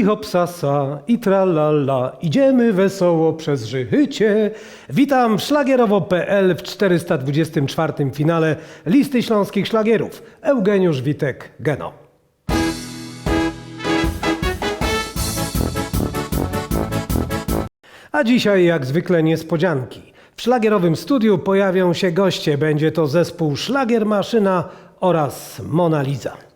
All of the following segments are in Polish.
i hopsasa, i tralala, idziemy wesoło przez Żychycie. Witam szlagierowo.pl w 424 finale Listy Śląskich Szlagierów. Eugeniusz Witek, Geno. A dzisiaj jak zwykle niespodzianki. W szlagierowym studiu pojawią się goście. Będzie to zespół Szlagier Maszyna oraz Mona Lisa.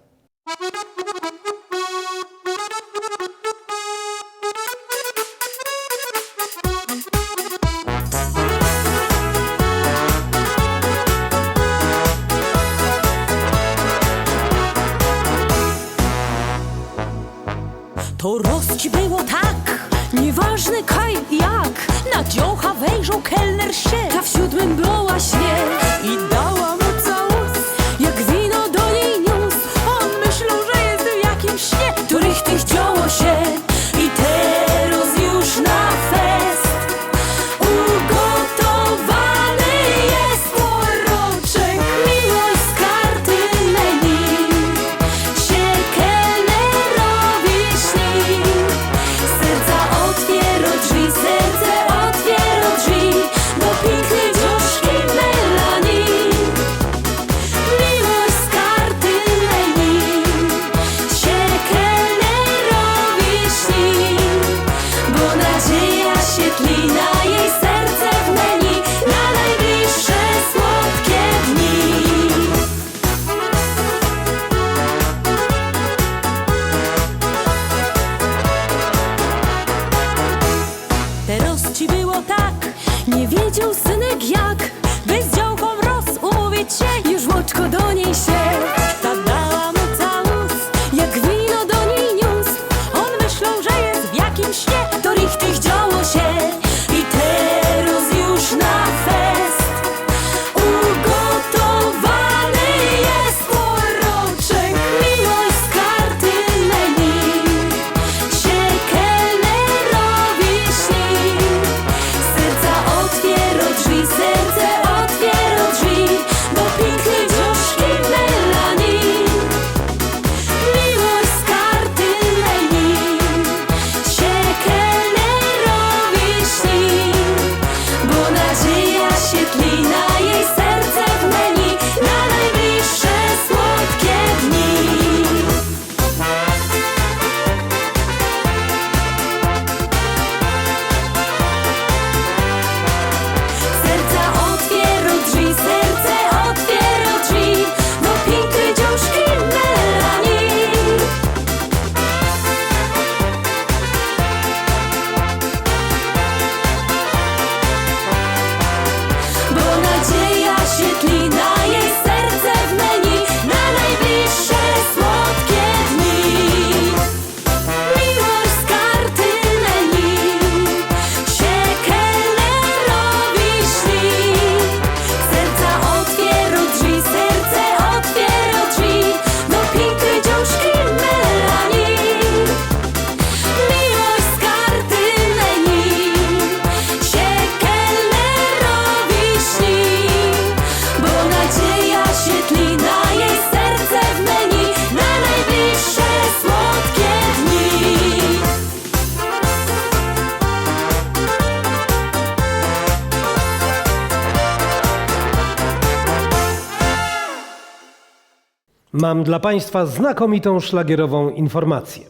Mam dla Państwa znakomitą szlagierową informację.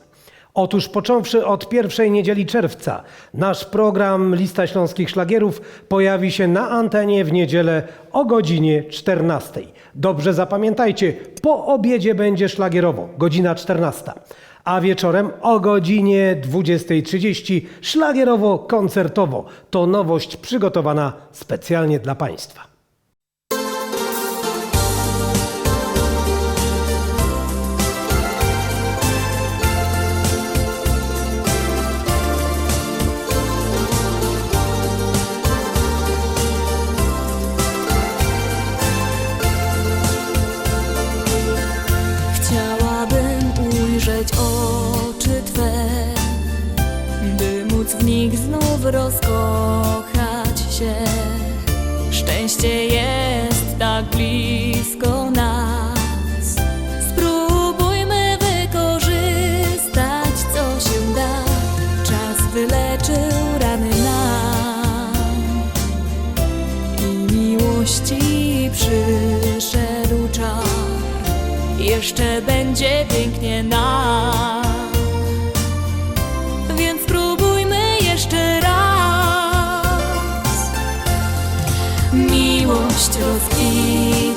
Otóż począwszy od pierwszej niedzieli czerwca, nasz program Lista Śląskich Szlagierów pojawi się na antenie w niedzielę o godzinie 14. Dobrze zapamiętajcie, po obiedzie będzie szlagierowo, godzina 14. A wieczorem o godzinie 20.30 szlagierowo-koncertowo. To nowość przygotowana specjalnie dla Państwa. You.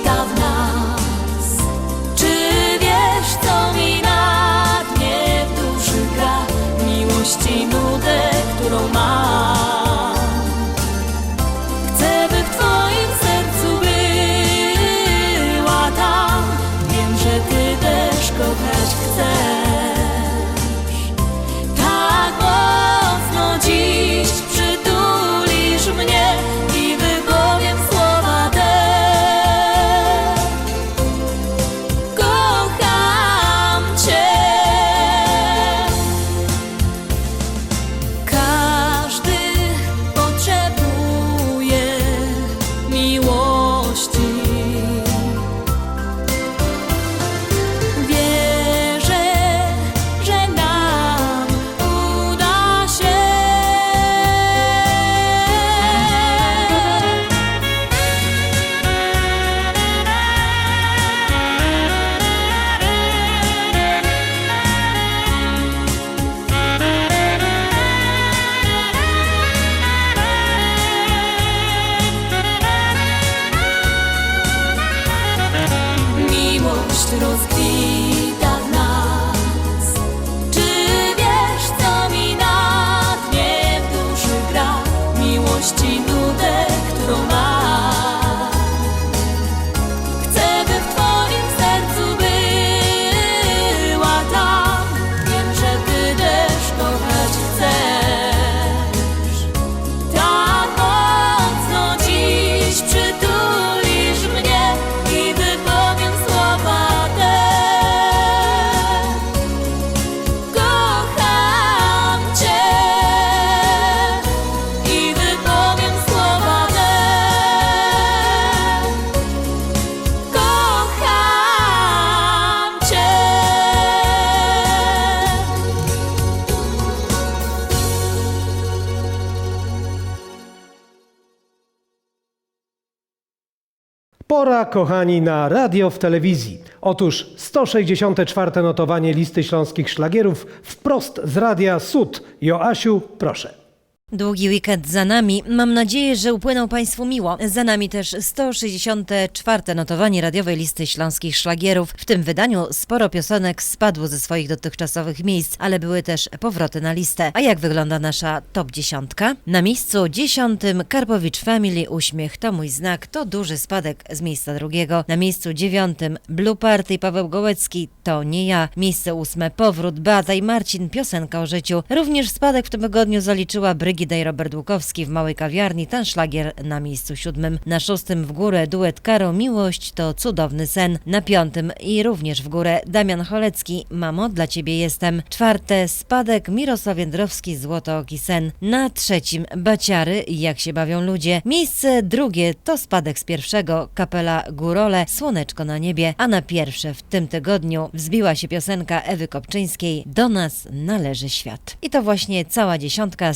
Pora, kochani, na radio w telewizji. Otóż 164. notowanie listy śląskich szlagierów wprost z radia Sud. Joasiu, proszę. Długi weekend za nami. Mam nadzieję, że upłynął Państwu miło. Za nami też 164. notowanie radiowej listy śląskich szlagierów. W tym wydaniu sporo piosenek spadło ze swoich dotychczasowych miejsc, ale były też powroty na listę. A jak wygląda nasza top dziesiątka? Na miejscu dziesiątym Karpowicz Family Uśmiech to mój znak. To duży spadek z miejsca drugiego. Na miejscu dziewiątym Blue Party Paweł Gołecki to nie ja. Miejsce ósme Powrót Beata i Marcin Piosenka o życiu. Również spadek w tym tygodniu zaliczyła Brygida Robert Łukowski w małej kawiarni. Ten szlagier na miejscu siódmym. Na szóstym w górę duet Karo Miłość to cudowny sen. Na piątym i również w górę Damian Cholecki Mamo dla ciebie jestem. Czwarte spadek Mirosław Jędrowski Złotooki sen. Na trzecim Baciary Jak się bawią ludzie. Miejsce drugie to spadek z pierwszego Kapela Górole Słoneczko na niebie. A na pierwsze w tym tygodniu wzbiła się piosenka Ewy Kopczyńskiej Do nas należy świat. I to właśnie cała dziesiątka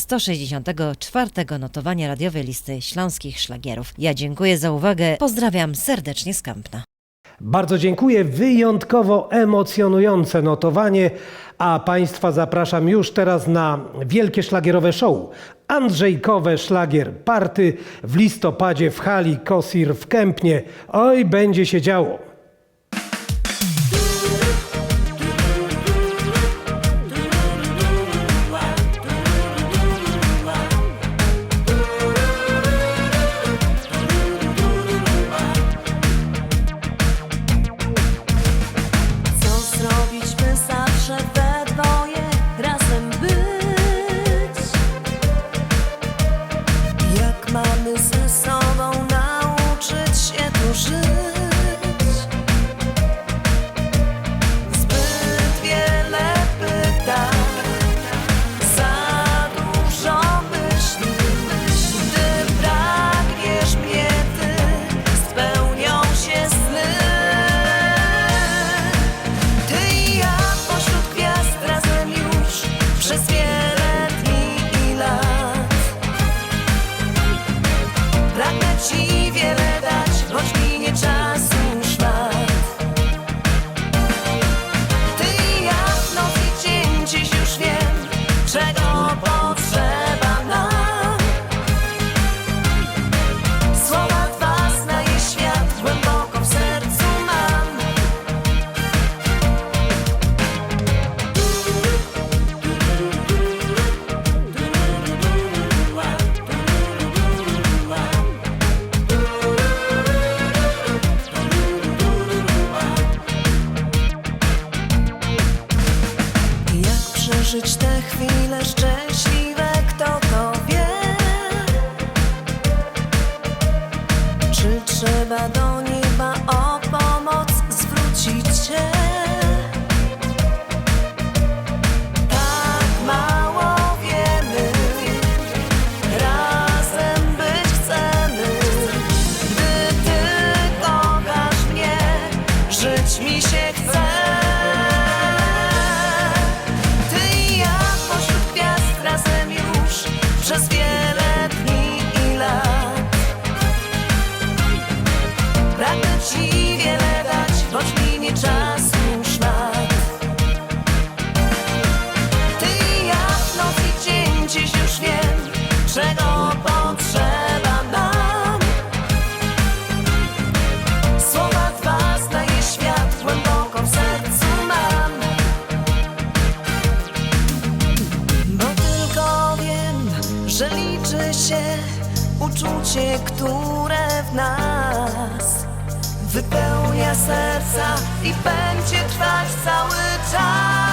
164 notowania radiowej listy śląskich szlagierów. Ja dziękuję za uwagę. Pozdrawiam serdecznie z Kampna. Bardzo dziękuję. Wyjątkowo emocjonujące notowanie. A Państwa zapraszam już teraz na wielkie szlagierowe show. Andrzejkowe szlagier party w listopadzie w hali Kosir w Kępnie. Oj, będzie się działo. Przez wiele serca i będzie trwać cały czas.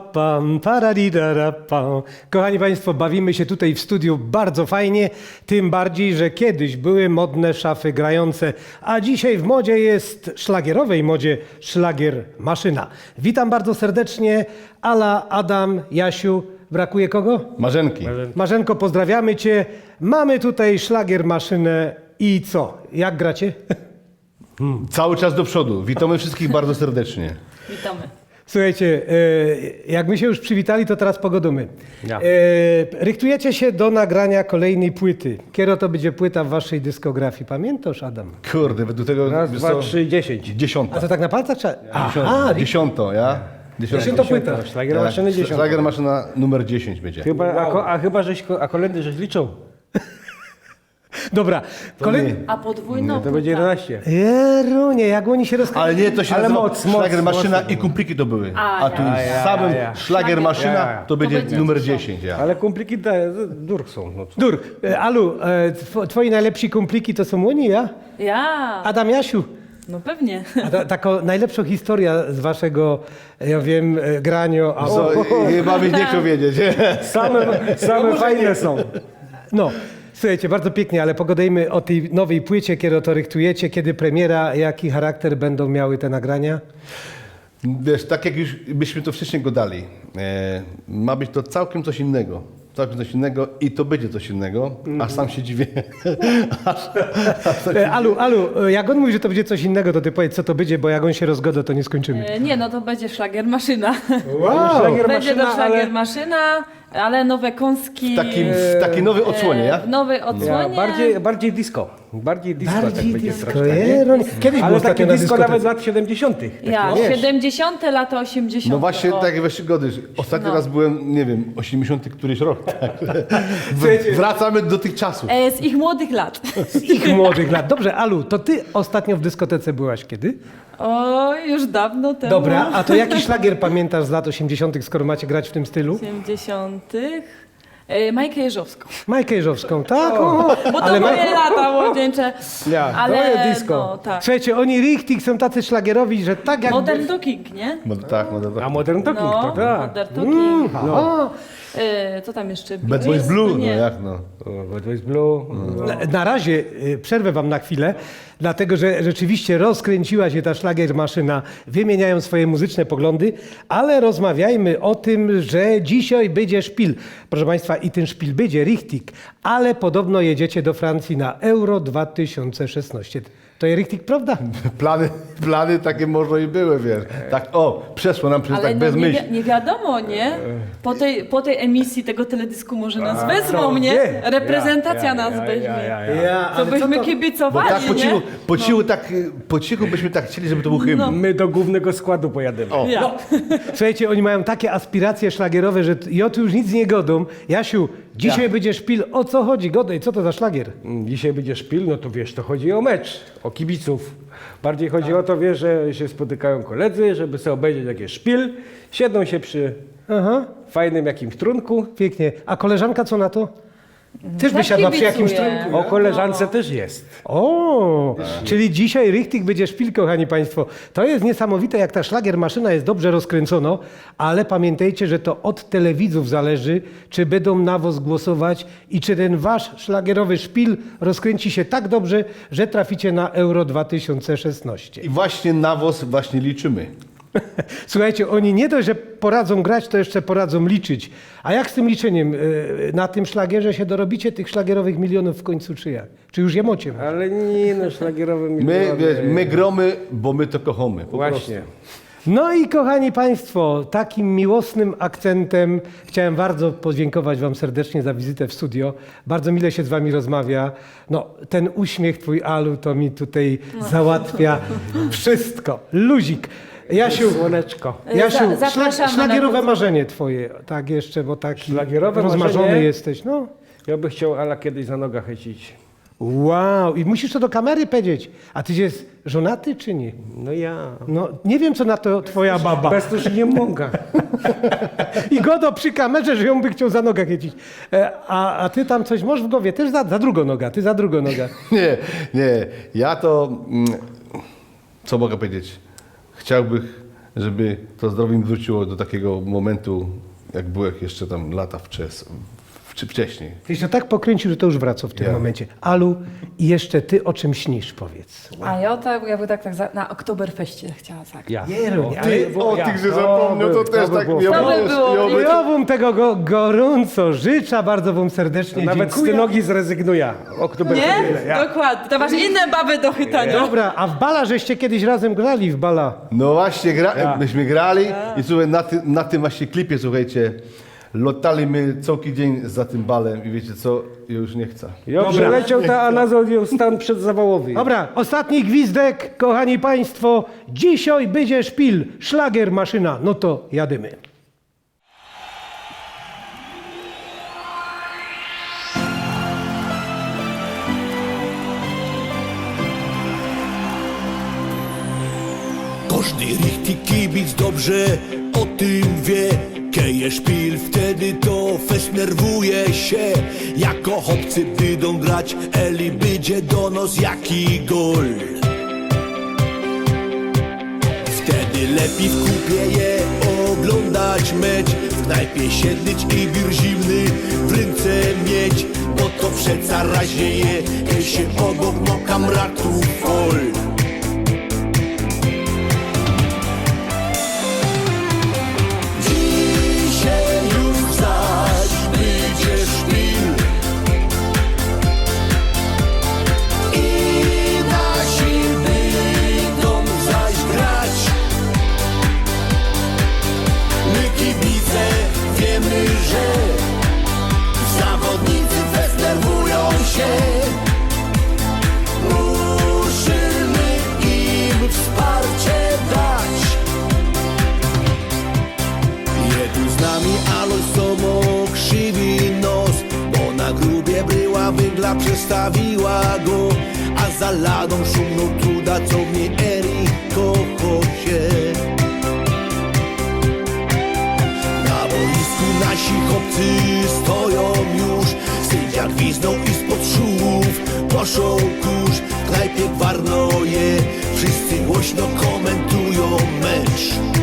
Pam. Kochani Państwo, bawimy się tutaj w studiu bardzo fajnie, tym bardziej, że kiedyś były modne szafy grające, a dzisiaj w modzie jest, szlagierowej modzie, szlagier maszyna. Witam bardzo serdecznie, Ala, Adam, Jasiu, brakuje kogo? Marzenki. Marzenko, pozdrawiamy Cię. Mamy tutaj szlagier maszynę i co? Jak gracie? Cały czas do przodu. Witamy wszystkich bardzo serdecznie. Witamy. Słuchajcie, e, jak my się już przywitali, to teraz pogodumy. Ja. E, rychtujecie się do nagrania kolejnej płyty. Kiero to będzie płyta w waszej dyskografii. Pamiętasz, Adam? Kurde, według tego... Raz, dwa, co? trzy, dziesięć. Dziesiąta. A to tak na palcach trzeba... Dziesiąta. Aha, Dziesiąto, ja? Dziesiąta płyta. Szlagier maszyny dziesiąta. Szlagier maszyna numer 10 będzie. Chyba, a, ko- a chyba, żeś, ko- a kolendy żeś liczą? Dobra, kolejny... A podwójną To będzie 11. Jerunie, jak oni się rozkręcają. Ale nie, to się Ale nazywa moc, moc, szlagier maszyna moc. i kumpliki to były. A, A tu ja, ja, samym ja, ja. szlagier maszyna Ja, ja. to będzie będzie numer dziesiąta. 10. Ja. Ale kompliki te dur są. No. co? Dur, e, Alu, e, tw- twoi najlepsi kumpliki to są oni, ja? Ja. Adam Jasiu. No pewnie. A ta, taką najlepszą historia z waszego, ja wiem, e, grania. A, Co, chyba byś nie chciał wiedzieć. Same, same fajne są. No, słuchajcie, bardzo pięknie, ale pogadajmy o tej nowej płycie, kiedy to rychtujecie, kiedy premiera, jaki charakter będą miały te nagrania? Wiesz, tak jak już byśmy to wcześniej go dali, e, ma być to całkiem coś innego. Całkiem coś innego i to będzie coś innego, a sam się dziwię. aż, aż E, Alu, Alu, e, jak on mówi, że to będzie coś innego, to ty powiedz, co to będzie, bo jak on się rozgoda, to nie skończymy. E, Nie, no to będzie szlagier maszyna. Wow! Szlagier Będzie maszyna, to szlagier ale maszyna, ale nowe kąski. w takim, w takiej nowej odsłonie, e, ja? W nowej ja, odsłonie. bardziej, bardziej disco. Bardziej disco Bardziej tak będzie disco, troszkę, nie? Kiedyś było Ale ostatnio takie na disco nawet z lat 70. Ja, Takie, wiesz. 70. lata 80. No właśnie, o. tak jak weź gody. Ostatni No. raz byłem, nie wiem, 80 któryś rok. Tak. Wracamy do tych czasów. E, Z ich młodych lat. Z ich młodych lat. Dobrze, Alu, to ty ostatnio w dyskotece byłaś kiedy? O, już dawno temu. Dobra, a to jaki szlagier pamiętasz z lat 80., skoro macie grać w tym stylu? 80. E, Majkę Jeżowską. Majkę Jeżowską, tak? O, Bo to ale moje Maj- lata młodzieńcze. Ja, to ale jest disco. No, tak. Słuchajcie, oni richtig są tacy szlagierowi, że tak jak... Modern Talking, nie? No, tak. A Modern Talking No, to tak. Modern Talking. Aha. E, co tam jeszcze? Bad Boys? Blue, no Nie. jak no. Bad Boys Blue. Na, na razie y, przerwę wam na chwilę, dlatego że rzeczywiście rozkręciła się ta szlagier maszyna, wymieniają swoje muzyczne poglądy, ale rozmawiajmy o tym, że dzisiaj będzie szpil. Proszę Państwa, i ten szpil będzie richtig, ale podobno jedziecie do Francji na Euro 2016. To jest richtig, prawda? Plany, plany takie może i były, wiesz. Tak, o, przeszło nam przez Ale tak no, bez nie, myśli. wi- nie wiadomo, nie? Po tej, po tej emisji tego teledysku może nas wezmą, to nie? Reprezentacja Ja, ja, nas ja, weźmie. ja, ja, ja. Ja, To byśmy Bo kibicowali, tak po cichu, nie? po cichu, tak, y, po cichu byśmy tak chcieli, żeby to był hymn. No. My do głównego składu pojadymy. O. Ja. Słuchajcie, oni mają takie aspiracje szlagierowe, że t- ja tu już nic nie godą. Jasiu, dzisiaj Ja. będzie szpil. O co chodzi? Godej, co to za szlagier? Mm, Dzisiaj będzie szpil, no to wiesz, to chodzi o mecz, o kibiców. Bardziej chodzi o to, wiesz, że się spotykają koledzy, żeby sobie obejrzeć jakiś szpil, siedzą się przy Aha. fajnym jakimś trunku. Pięknie. A koleżanka co na to? Też by Też siadła przy jakimś kibicuje. trunku. O koleżance też jest. O, czyli dzisiaj richtig będzie szpil, kochani Państwo. To jest niesamowite, jak ta szlagier maszyna jest dobrze rozkręcona, ale pamiętajcie, że to od telewidzów zależy, czy będą na was głosować i czy ten wasz szlagierowy szpil rozkręci się tak dobrze, że traficie na Euro 2016. I właśnie nawóz właśnie liczymy. Słuchajcie, oni nie dość, że poradzą grać, to jeszcze poradzą liczyć. A jak z tym liczeniem? Yy, Na tym szlagierze się dorobicie tych szlagierowych milionów w końcu, czy jak? Czy już je mocie? Ale nie no, szlagierowy My, milioner. wiesz, my gromy, bo my to kochamy. Po Właśnie. No i kochani Państwo, takim miłosnym akcentem chciałem bardzo podziękować Wam serdecznie za wizytę w studio. Bardzo mile się z Wami rozmawia. No, ten uśmiech Twój, Alu, to mi tutaj załatwia wszystko. Luzik. Jasiu, Słoneczko. Jasiu Za- szlag, na szlagierowe koncert. marzenie Twoje, tak jeszcze, bo taki Szlagierowe rozmarzony marzenie? jesteś. No. Ja bym chciał Ala kiedyś za noga chycić. Wow, i musisz to do kamery powiedzieć. A Ty jest żonaty czy nie? No ja. No, nie wiem, co na to Twoja baba. Bez to się nie mogę. I Godo przy kamerze, że ją by chciał za nogę chycić. E, A, a ty tam coś masz w głowie, też za, za drugą noga, ty za drugą noga. Nie, nie. Ja to, mm, co mogę powiedzieć? Chciałbym żeby to zdrowie mi wróciło do takiego momentu, jak byłem jeszcze tam lata wczes, czy wcześniej. Tyś to tak pokręcił, że to już wraca w tym Ja. momencie. Alu, i jeszcze ty o czym śnisz, powiedz. A ja tak, ja by tak, tak za, na Oktoberfeście chciała tak. Ja. Jeru, O, ty- bo o ja. tych, że zapomniał, to by- też by tak było ja To by było. ja Ja wam tego go, gorąco życzę, bardzo wam serdecznie Nawet z dziękuję. tej nogi zrezygnuję. Oktober Nie? Ja. Dokładnie. To masz inne baby do chytania. Dobra, a w Bala żeście kiedyś razem grali w Bala. No właśnie, gra, Ja. myśmy grali i słuchaj, na, ty, na tym właśnie klipie, słuchajcie, lotali my cały dzień za tym balem i wiecie co, ja już nie chcę. Ja Dobra. przeleciał ta Anazol stan przedzawałowy. Dobra, ostatni gwizdek, kochani państwo. Dzisiaj będzie szpil, szlagier, maszyna. No to jadymy. Każdy richtig kibic dobrze o tym wie Keje szpil, wtedy to fest nerwuje się. Jako chłopcy będą grać, Eli będzie do nos jaki gol. Wtedy lepiej w kupie je oglądać mecz. W knajpie siedzieć i bir zimny w ręce mieć. Bo to przeca razie je, kiedy się obok no kamratów fol bryła węgla przestawiła go A za ladą szumną w niej Eri się Na boisku nasi chłopcy stoją już Sędzia gwizdną i spod szumów poszą kurz. W knajpie gwarnoje Wszyscy głośno komentują mecz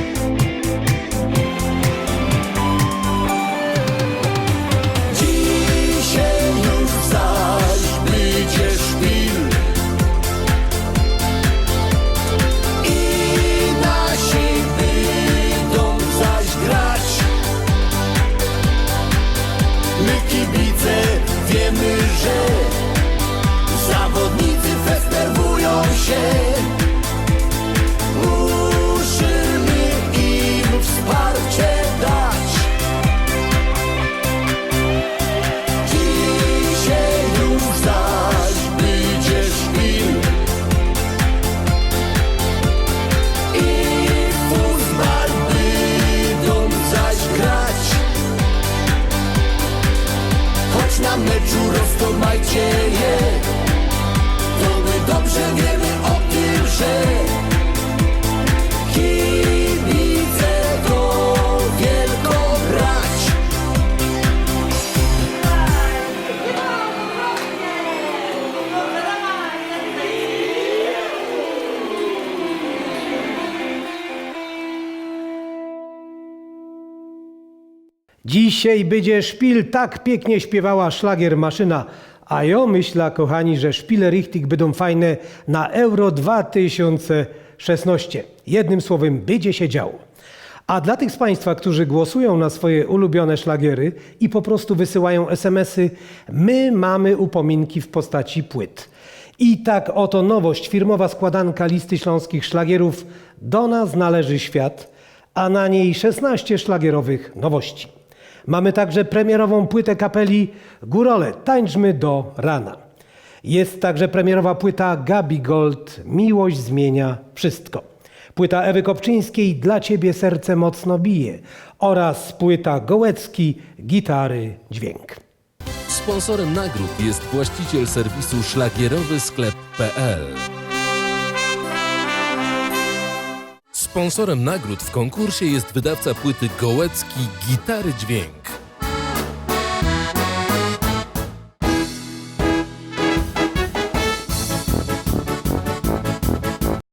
Dzisiaj będzie szpil, tak pięknie śpiewała szlagier maszyna. A ja myślę, kochani, że szpile richtig będą fajne na Euro 2016. Jednym słowem, będzie się działo. A dla tych z Państwa, którzy głosują na swoje ulubione szlagiery i po prostu wysyłają SMS-y, my mamy upominki w postaci płyt. I tak oto nowość, firmowa składanka listy śląskich szlagierów Do nas należy świat, a na niej 16 szlagierowych nowości. Mamy także premierową płytę kapeli Górole, tańczmy do rana. Jest także premierowa płyta Gabi Gold, Miłość zmienia wszystko. Płyta Ewy Kopczyńskiej Dla Ciebie serce mocno bije oraz płyta Gołecki Gitary Dźwięk. Sponsorem nagród jest właściciel serwisu szlagierowy sklep.pl. Sponsorem nagród w konkursie jest wydawca płyty Gołecki Gitary Dźwięk.